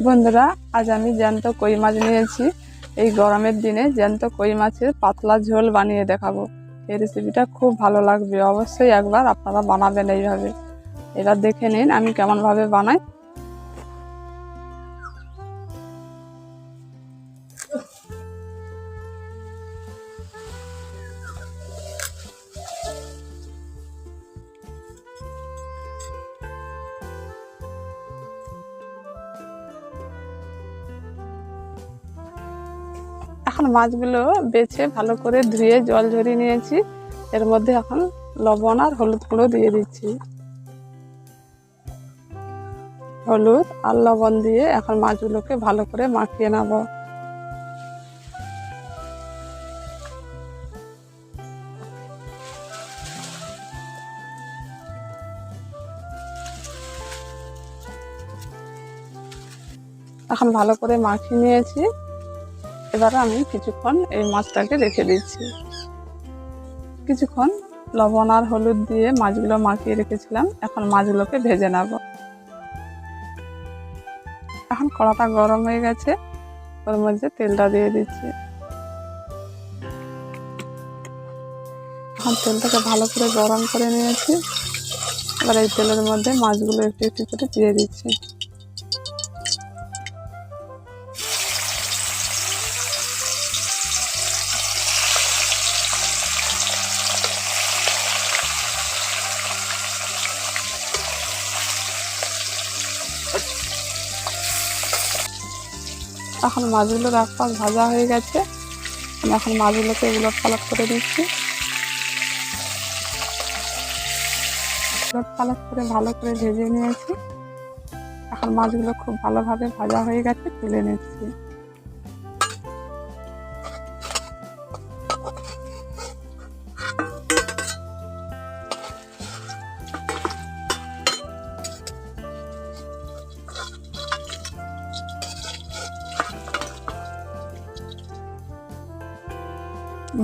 বন্ধুরা, আজ আমি জ্যান্ত কই মাছ নিয়েছি এই গরমের দিনে জ্যান্ত কই মাছের পাতলা ঝোল বানিয়ে দেখাবো। এই রেসিপিটা খুব ভালো লাগবে। অবশ্যই একবার আপনারা বানাবেন এইভাবে। এবার দেখে নিন আমি কেমনভাবে বানাই। এখন মাছগুলো বেছে ভালো করে ধুয়ে জল ঝরিয়ে নিয়েছি। এর মধ্যে এখন লবণ আর হলুদ গুঁড়ো দিয়ে দিচ্ছি। হলুদ আর লবণ দিয়ে এখন মাছগুলোকে ভালো করে মাখিয়ে নেব। এখন ভালো করে মাখিয়ে নিয়েছি। এবার আমি কিছুক্ষণ এই মাছটাকে রেখে দিচ্ছি কিছুক্ষণ লবণ আর হলুদ দিয়ে মাছগুলো মাখিয়ে রেখেছিলাম। এখন মাছগুলোকে ভেজে নেব। এখন কড়াটা গরম হয়ে গেছে। ওর মধ্যে তেলটা দিয়ে দিচ্ছি। এখন তেলটাকে ভালো করে গরম করে নিয়েছি। এবার এই তেলের মধ্যে মাছগুলো একটু একটু করে দিয়ে দিচ্ছি। এখন মাছগুলোর এক পাশ ভাজা হয়ে গেছে। আমি এখন মাছগুলোকে উলট পালট করে দিচ্ছি উলট পালট করে ভালো করে ভেজে নিয়েছি। এখন মাছগুলো খুব ভালোভাবে ভাজা হয়ে গেছে, তুলে নিচ্ছি।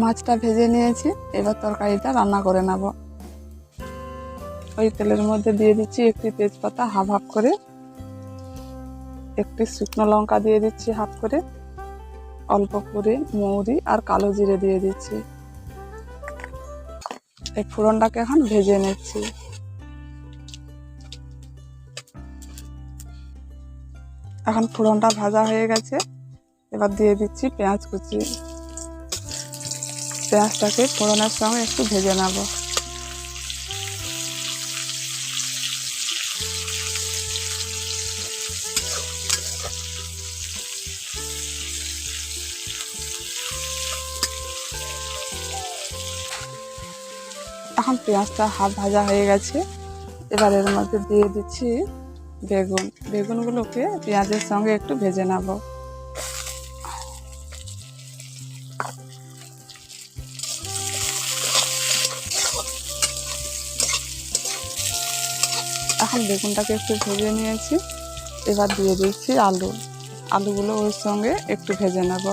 মাছটা ভেজে নিয়েছি, এবার তরকারিটা রান্না করে নেব। ওই তেলের মধ্যে দিয়ে দিচ্ছি একটি তেজপাতা হাফ হাফ করে, একটি শুকনো লঙ্কা দিয়ে দিচ্ছি হাফ করে, অল্প করে মৌরি আর কালো জিরে দিয়ে দিচ্ছি। এই ফোড়নটাকে এখন ভেজে নিচ্ছি। এখন ফোড়নটা ভাজা হয়ে গেছে, এবার দিয়ে দিচ্ছি পেঁয়াজ কুচি। পেঁয়াজটাকে ফোড়নের সঙ্গে একটু ভেজে নেব। এখন পেঁয়াজটা হাফ ভাজা হয়ে গেছে। এবার এর মধ্যে দিয়ে দিচ্ছি বেগুন। বেগুনগুলোকে পেঁয়াজের সঙ্গে একটু ভেজে নেব। এখন বেগুনটাকে একটু ভেজে নিয়েছি। এবার দিয়ে দিচ্ছি আলু। আলুগুলো ওর সঙ্গে একটু ভেজে নেব।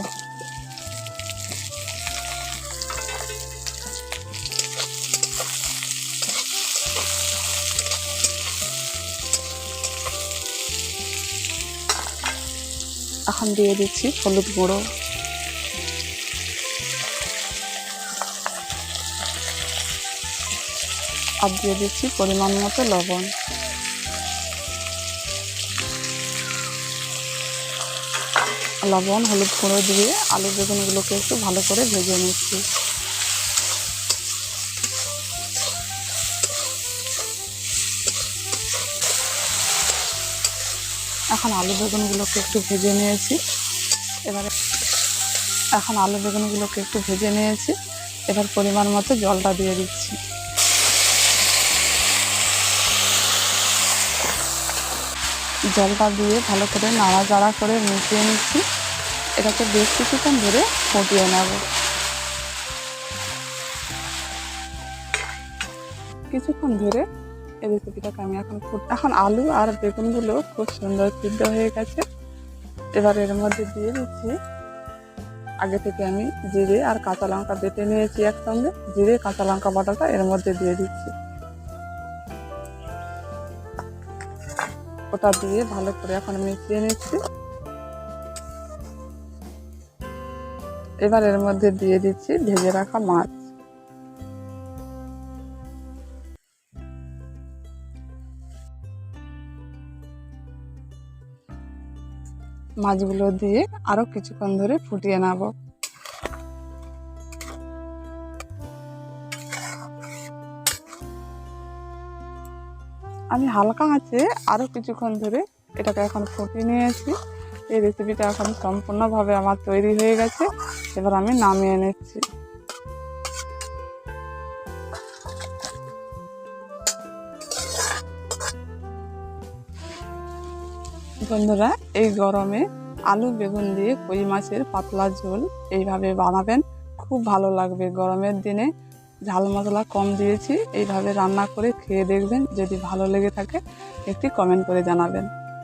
এখন দিয়ে দিচ্ছি হলুদ গুঁড়ো। আর দিয়ে দিচ্ছি পরিমাণ মতো লবণ। লবণ, হলুদ গুঁড়ো দিয়ে আলু বেগুনগুলোকে একটু ভালো করে ভেজে নিচ্ছি। এখন আলু বেগুনগুলোকে একটু ভেজে নিয়েছি। এবারে এখন আলু বেগুনগুলোকে একটু ভেজে নিয়েছি। এবার পরিমাণ মতো জলটা দিয়ে দিচ্ছি। জলটা দিয়ে ভালো করে নাড়াচাড়া করে মিশিয়ে নিচ্ছি। এটাকে বেশ কিছুক্ষণ ধরে ফুটিয়ে নেব। কিছুক্ষণ ধরে এই রেসিপিটাকে আমি এখন এখন আলু আর বেগুনগুলো খুব সুন্দর সিদ্ধ হয়ে গেছে। এবার এর মধ্যে দিয়ে দিচ্ছি। আগে থেকে আমি জিরে আর কাঁচা লঙ্কা বেটে নিয়েছি একসঙ্গে। জিরে, কাঁচা লঙ্কা বাটাটা এর মধ্যে দিয়ে দিচ্ছি। ওটা দিয়ে ভালো করে এখন মিশিয়ে নিচ্ছি। এবার এর মধ্যে দিয়ে দিচ্ছি ভেজে রাখা মাছ। মাছগুলো দিয়ে আরও কিছুক্ষণ ধরে ফুটিয়ে নেব। আমি হালকা আছে আরও কিছুক্ষণ ধরে এটাকে এখন ফুটিয়ে নিয়েছি। এই রেসিপিটা এখন সম্পূর্ণভাবে আমার তৈরি হয়ে গেছে। এবার আমি নামিয়ে নিচ্ছি। বন্ধুরা, এই গরমে আলু, বেগুন দিয়ে কই মাছের পাতলা ঝোল এইভাবে বানাবেন। খুব ভালো লাগবে গরমের দিনে। ঝাল মশলা কম দিয়েছি, এইভাবে রান্না করে খেয়ে দেখবেন। যদি ভালো লেগে থাকে, একটি কমেন্ট করে জানাবেন।